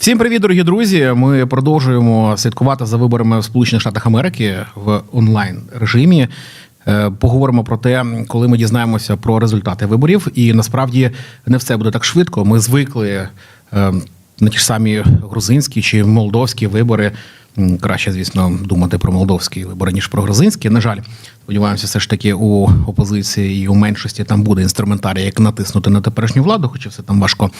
Всім привіт, дорогі друзі. Ми продовжуємо слідкувати за виборами в Сполучених Штатах Америки в онлайн режимі. Е, Поговоримо про те, коли ми дізнаємося про результати виборів. І насправді не все буде так швидко. Ми звикли е, на ті ж самі грузинські чи молдовські вибори. Краще, звісно, думати про молдовські вибори, ніж про грузинські. На жаль, сподіваємося, все ж таки у опозиції і у меншості там буде інструментарій, як натиснути на теперішню владу, хоча все там важко.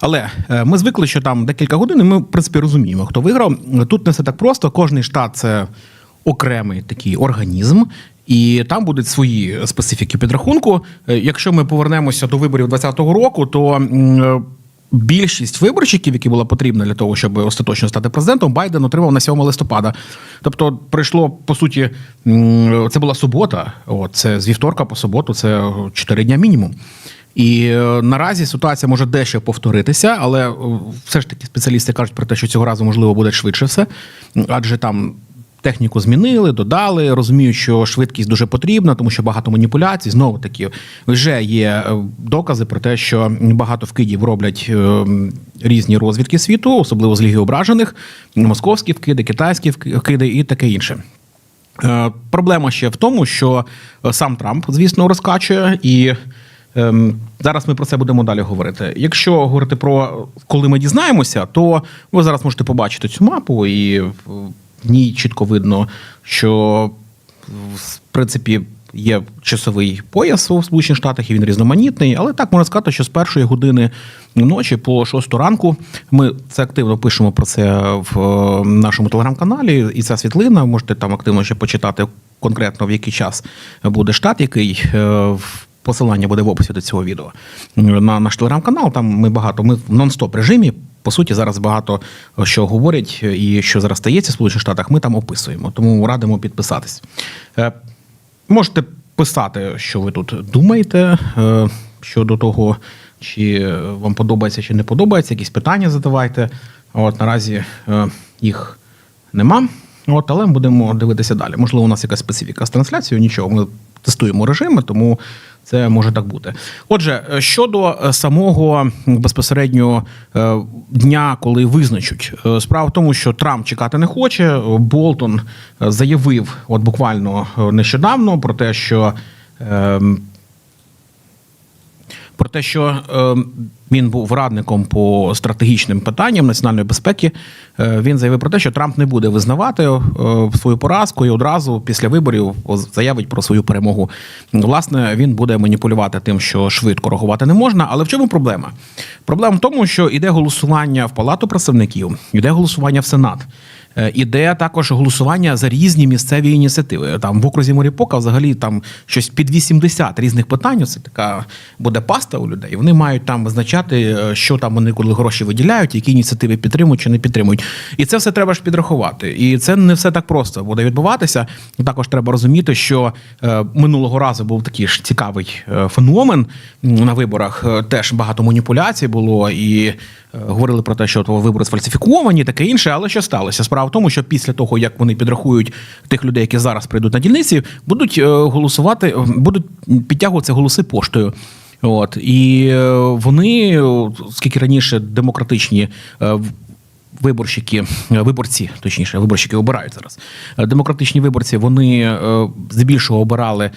Але е, ми звикли, що там декілька годин, і ми, в принципі, розуміємо, хто виграв. Тут не все так просто. Кожний штат це окремий такий організм, і там будуть свої специфіки підрахунку. Е, Якщо ми повернемося до виборів 2020 року, то е, більшість виборчиків, які була потрібна для того, щоб остаточно стати президентом, Байден отримав на 7 листопада. Тобто, прийшло по суті, це була субота. От це з вівторка по суботу, це 4 дня мінімум. І е, наразі ситуація може дещо повторитися, але е, все ж таки спеціалісти кажуть про те, що цього разу можливо буде швидше все, адже там. Техніку змінили, додали, розуміють, що швидкість дуже потрібна, тому що багато маніпуляцій. Знову таки, вже є е, докази про те, що багато вкидів роблять різні розвідки світу, особливо з ліги ображених, московські вкиди, китайські вкиди і таке інше. Проблема ще в тому, що сам Трамп, звісно, розкачує і. Ем, зараз ми про це будемо далі говорити. Якщо говорити про коли ми дізнаємося, то ви зараз можете побачити цю мапу, і в ній чітко видно, що в принципі є часовий пояс у Сполучених Штатах, і він різноманітний. Але так можна сказати, що з першої години ночі по шосту ранку ми це активно пишемо про це в е, нашому телеграм-каналі. І ця світлина можете там активно ще почитати конкретно в який час буде штат, який е, в Посилання буде в описі до цього відео на наш телеграм-канал. Там ми багато. Ми в нон-стоп режимі. По суті, зараз багато що говорять і що зараз стається в Сполучених Штатах. Ми там описуємо. Тому радимо підписатись. Е, Можете писати, що ви тут думаєте е, щодо того, чи вам подобається, чи не подобається. Якісь питання задавайте. От наразі е, їх нема. От, але будемо дивитися далі. Можливо, у нас якась специфіка з трансляцією. Нічого, ми тестуємо режими, тому це може так бути. Отже, е, щодо е, самого безпосередньо е, дня, коли визначуть, справа в тому, що Трамп чекати не хоче. Болтон заявив, от буквально нещодавно, про те, що. Ем, про те, що е, він був радником по стратегічним питанням національної безпеки. Е, він заявив про те, що Трамп не буде визнавати е, свою поразку і одразу після виборів заявить про свою перемогу. Власне, він буде маніпулювати тим, що швидко рахувати не можна. Але в чому проблема? Проблема в тому, що іде голосування в Палату представників, іде голосування в Сенат. Е, Іде також голосування за різні місцеві ініціативи. Там в окрузі Моріпока взагалі там щось під 80 різних питань. Це така буде паста у людей. Вони мають там визначати, е, що там вони коли гроші виділяють, які ініціативи підтримують чи не підтримують. І це все треба ж підрахувати. І це не все так просто буде відбуватися. Також треба розуміти, що е, минулого разу був такий ж цікавий феномен на виборах. Теж багато маніпуляцій було і. Говорили про те, що вибори сфальсифіковані, таке інше, але що сталося? Справа в тому, що після того, як вони підрахують тих людей, які зараз прийдуть на дільниці, будуть е, голосувати, е, будуть підтягуватися голоси поштою. От і е, вони, скільки раніше демократичні виборщики, е, виборці, точніше, виборщики обирають зараз. Е, Демократичні виборці вони е, здебільшого обирали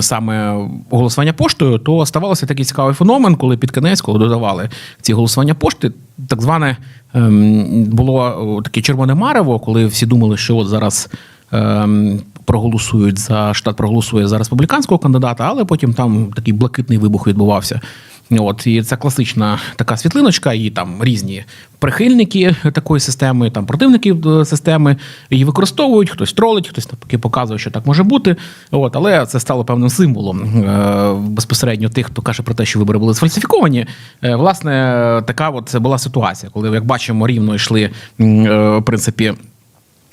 саме голосування поштою, то ставалося такий цікавий феномен, коли під кінець, коли додавали ці голосування пошти, так зване ем, було таке червоне марево, коли всі думали, що от зараз. ем, Проголосують за штат, проголосує за республіканського кандидата, але потім там такий блакитний вибух відбувався. От і це класична така світлиночка, і там різні прихильники такої системи, там противники е, системи її використовують. Хтось тролить, хтось навпаки показує, що так може бути. От, але це стало певним символом е, безпосередньо тих, хто каже про те, що вибори були сфальсифіковані. Е, власне, така от була ситуація, коли як бачимо, рівно йшли е, в принципі.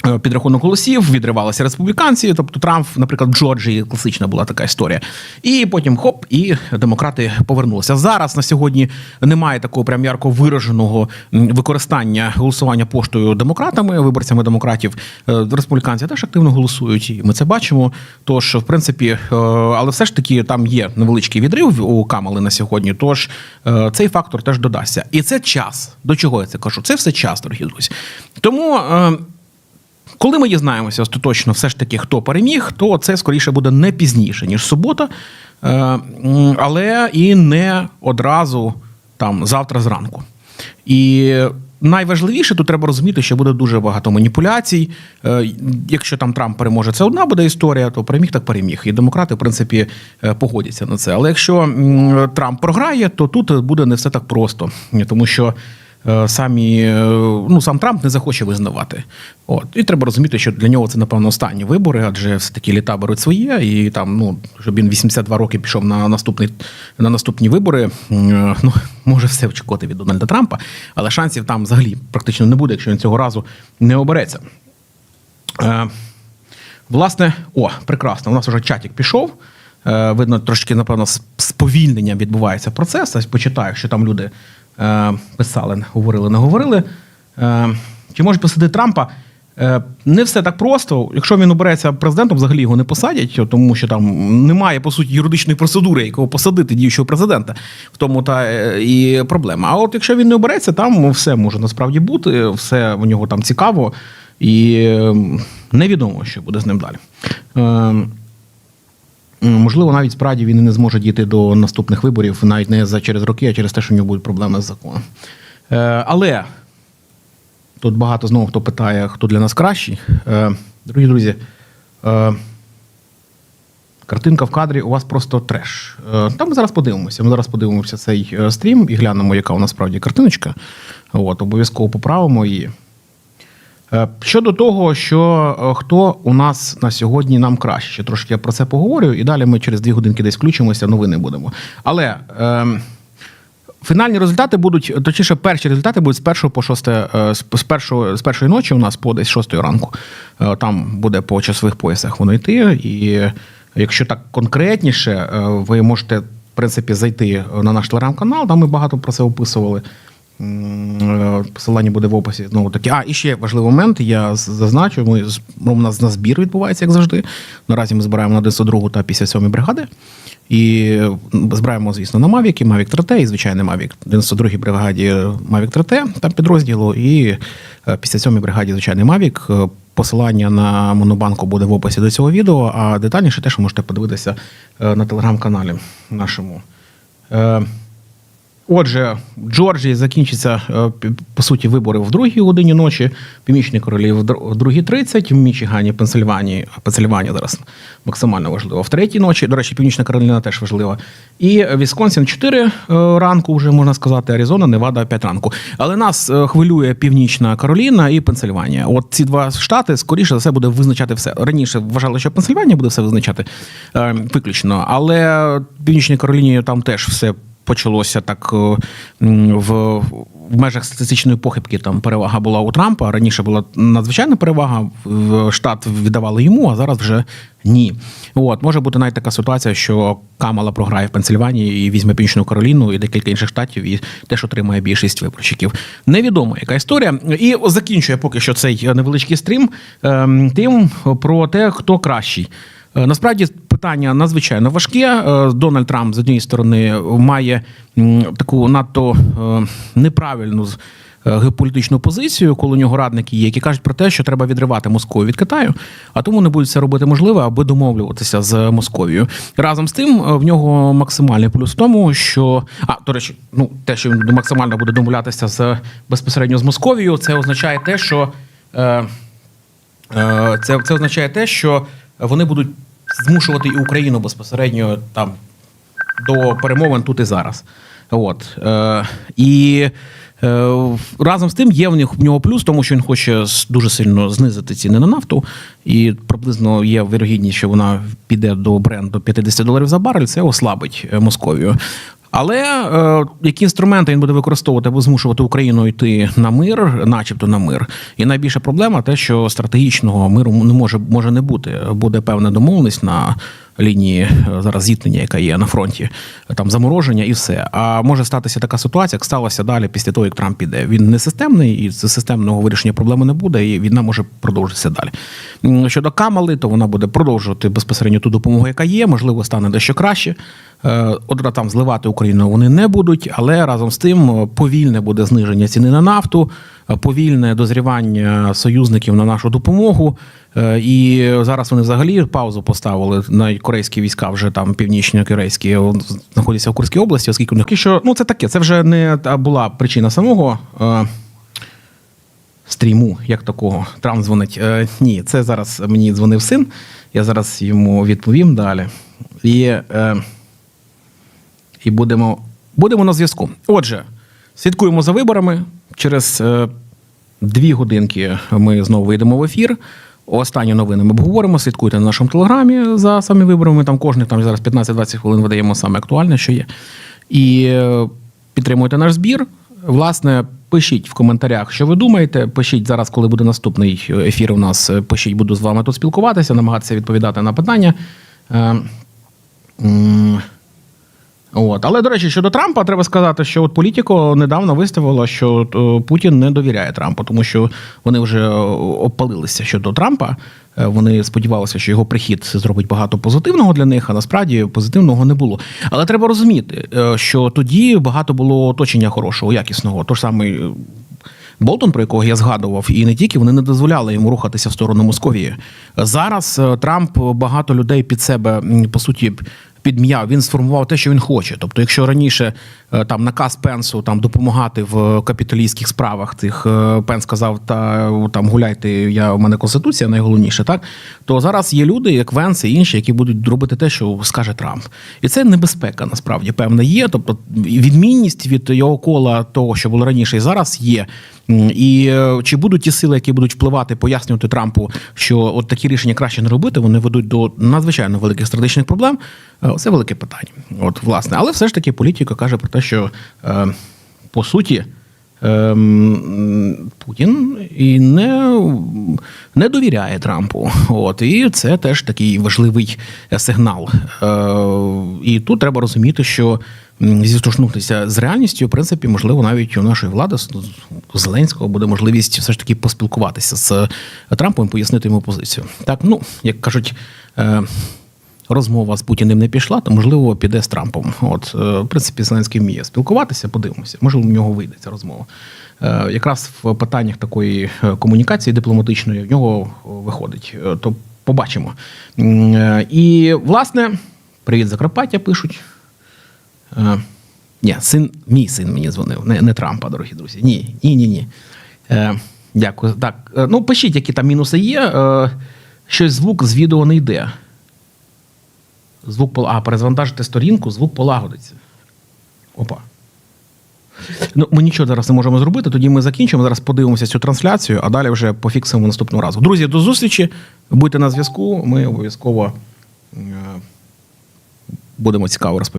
Е, підрахунок голосів, відривалися республіканці. Тобто Трамп, наприклад, в Джорджії класична була така історія. І потім хоп, і демократи повернулися. Зараз на сьогодні немає такого прям ярко вираженого використання голосування поштою демократами, виборцями демократів. Е, Республіканці теж активно голосують, і ми це бачимо. Тож, в принципі, е, але все ж таки там є невеличкий відрив у Камали на сьогодні. Тож цей фактор теж додасться. І це час. До чого я це кажу? Це все час, дорогі друзі. Тому. Коли ми дізнаємося остаточно, все ж таки, хто переміг, то це скоріше буде не пізніше, ніж субота, Е, але і не одразу там завтра зранку. І найважливіше тут треба розуміти, що буде дуже багато маніпуляцій. Е, Якщо там Трамп переможе, це одна буде історія, то переміг так переміг. І демократи, в принципі, е, погодяться на це. Але якщо Трамп програє, то тут буде не все так просто, тому що. Е, Самі е, ну сам Трамп не захоче визнавати. От і треба розуміти, що для нього це напевно останні вибори, адже все таки літа беруть своє, і там ну щоб він 82 роки пішов на наступний на наступні вибори. е, Ну може все очікувати від Дональда Трампа, але шансів там взагалі практично не буде, якщо він цього разу не обереться. Власне, о, прекрасно. У нас вже чатик пішов. Видно, трошки, напевно, з сповільненням відбувається процес. Ось почитаю, що там люди писали, говорили, не говорили. Е, чи можуть посадити Трампа? Е, не все так просто. Якщо він обереться президентом, взагалі його не посадять, тому що там немає по суті юридичної процедури, якого посадити діючого президента. В тому та е, і проблема. А от якщо він не обереться, там все може насправді бути, все в нього там цікаво, і е, невідомо, що буде з ним далі. Е, Можливо, навіть справді він і не зможе дійти до наступних виборів навіть не за через роки, а через те, що в нього будуть проблеми з законом. Е, Але тут багато знову хто питає, хто для нас кращий. Е, Дорогі друзі, е, картинка в кадрі у вас просто треш. Е, Та ми зараз подивимося. Ми зараз подивимося цей е, стрім і глянемо, яка у нас справді картиночка. От, обов'язково поправимо її. Е, Щодо того, що е, хто у нас на сьогодні нам краще, Ще трошки я про це поговорю, і далі ми через дві годинки десь включимося, новини будемо. Але е, фінальні результати будуть, точніше, перші результати будуть з першого по шосте, е, з першого з першої ночі у нас по десь шостої ранку. Там буде по часових поясах воно йти. І якщо так конкретніше, ви можете в принципі зайти на наш телеграм-канал, там ми багато про це описували. Е, Посилання буде в описі. Знову таки. А, і ще важливий момент. Я зазначу. Ми ну, у нас на збір відбувається, як завжди. Наразі ми збираємо на 92 та 57 бригади. І збираємо, звісно, на Мавіки, Мавік 3Т і звичайний Мавік. 92 бригаді Мавік 3Т, там підрозділу, і 57 бригаді звичайний Мавік. Е, Посилання на Монобанку буде в описі до цього відео, а детальніше теж можете подивитися е, на телеграм-каналі нашому. Отже, в Джорджії закінчаться е, по суті вибори в другій годині ночі, Північній Королі в др- в другій 30, в Мічигані, Пенсильванії, Пенсильванія зараз максимально важливо. В третій ночі, до речі, Північна Кароліна теж важлива. І Вісконсін 4 е, ранку, вже можна сказати, Аризона, Невада 5 ранку. Але нас е, хвилює Північна Кароліна і Пенсильванія. От ці два штати, скоріше за все, буде визначати все. Раніше вважали, що Пенсильванія буде все визначати виключно, але в Північній Кароліні там теж все почалося так е, в, в межах статистичної похибки. Там перевага була у Трампа. Раніше була надзвичайна перевага. Штат віддавали йому, а зараз вже ні. От може бути навіть така ситуація, що Камала програє в Пенсильванії і візьме Північну Кароліну і декілька інших штатів, і теж отримає більшість виборщиків. Невідомо, яка історія. І закінчує поки що цей невеличкий стрім ем, тим про те, хто кращий. Е, Насправді питання надзвичайно важке. Е, Дональд Трамп з однієї сторони має таку надто е, неправильну геополітичну позицію, коли у нього радники є, які кажуть про те, що треба відривати Московію від Китаю, а тому не будуть все робити можливе, аби домовлюватися з Московією. Разом з тим, в нього максимальний плюс в тому, що а до речі, ну те, що він максимально буде домовлятися з безпосередньо з Московією, це означає те, що. Е, Е, Це, це означає те, що вони будуть змушувати і Україну безпосередньо там до перемовин тут і зараз. От. Е, і е, разом з тим є в них в нього плюс, тому що він хоче дуже сильно знизити ціни на нафту, і приблизно є вірогідність, що вона піде до бренду 50 доларів за барель, це ослабить е, Московію. Але е, які інструменти він буде використовувати, аби змушувати Україну йти на мир, начебто на мир. І найбільша проблема те, що стратегічного миру не може може не бути. Буде певна домовленість на лінії е, зараз зіткнення, яка є на фронті, там замороження і все. А може статися така ситуація, як сталося далі після того, як Трамп піде. Він не системний, і системного вирішення проблеми не буде, і війна може продовжитися далі. Щодо Камали, то вона буде продовжувати безпосередньо ту допомогу, яка є, можливо, стане дещо краще. Е, От там зливати Україну вони не будуть, але разом з тим е, повільне буде зниження ціни на нафту, повільне дозрівання союзників на нашу допомогу. Е, І зараз вони взагалі паузу поставили на корейські війська, вже там північно-корейські знаходяться в Курській області, оскільки у них що ну це таке, це вже не була причина самого. е, Стріму, як такого, Трамп дзвонить. Е, ні, це зараз мені дзвонив син. Я зараз йому відповім далі. І, е, і будемо, будемо на зв'язку. Отже, слідкуємо за виборами. Через е, дві годинки ми знову вийдемо в ефір. Останні новини ми обговоримо. Слідкуйте на нашому телеграмі за самі виборами. Там кожних там зараз 15-20 хвилин видаємо саме актуальне, що є. І е, підтримуйте наш збір. Власне, пишіть в коментарях, що ви думаєте. Пишіть зараз, коли буде наступний ефір. У нас е, пишіть, буду з вами тут спілкуватися, намагатися відповідати на питання. От. Але, до речі, щодо Трампа, треба сказати, що от політико недавно виставило, що е, Путін не довіряє Трампу, тому що вони вже е, обпалилися щодо Трампа. Е, Вони сподівалися, що його прихід зробить багато позитивного для них, а насправді позитивного не було. Але треба розуміти, що тоді багато було оточення хорошого, якісного. Тож самий е, Болтон, про якого я згадував, і не тільки вони не дозволяли йому рухатися в сторону Московії. Зараз Трамп багато людей під себе по суті. Підм'яв, він сформував те, що він хоче. Тобто, якщо раніше е, там наказ Пенсу там допомагати в капіталістських справах, цих е, Пенс сказав, та там гуляйте, я у мене конституція найголовніше, так то зараз є люди, як Венс і інші, які будуть робити те, що скаже Трамп, і це небезпека насправді певна є. Тобто відмінність від його кола того, що було раніше, і зараз є. І е, чи будуть ті сили, які будуть впливати, пояснювати Трампу, що от такі рішення краще не робити, вони ведуть до надзвичайно великих стратегічних проблем. Е, Це велике питання. От, власне, але все ж таки політика каже про те, що е, по суті. ем, Путін і не, не довіряє Трампу. От і це теж такий важливий е, сигнал. Е, і тут треба розуміти, що зіштовхнутися з реальністю, в принципі, можливо, навіть у нашої влади Зеленського буде можливість все ж таки поспілкуватися з Трампом і пояснити йому позицію. Так, ну як кажуть. Розмова з Путіним не пішла, то можливо піде з Трампом. От, е, в принципі, Зеленський вміє спілкуватися, подивимося. Можливо, в нього вийде ця розмова. Е, Якраз в питаннях такої е, комунікації дипломатичної в нього виходить. То побачимо. І, власне, привіт, Закарпаття пишуть. Ні, син, мій син мені дзвонив, не, не Трампа, дорогі друзі. Ні, ні, ні, ні. Дякую. Так, ну пишіть, які там мінуси є. Щось звук з відео не йде. Звук пол... А, перезвантажити сторінку, звук полагодиться. Опа. Ну, ми нічого зараз не можемо зробити. Тоді ми закінчимо. Зараз подивимося цю трансляцію, а далі вже пофіксимо наступного разу. Друзі, до зустрічі. Будьте на зв'язку. Ми обов'язково е, будемо цікаво розповідати.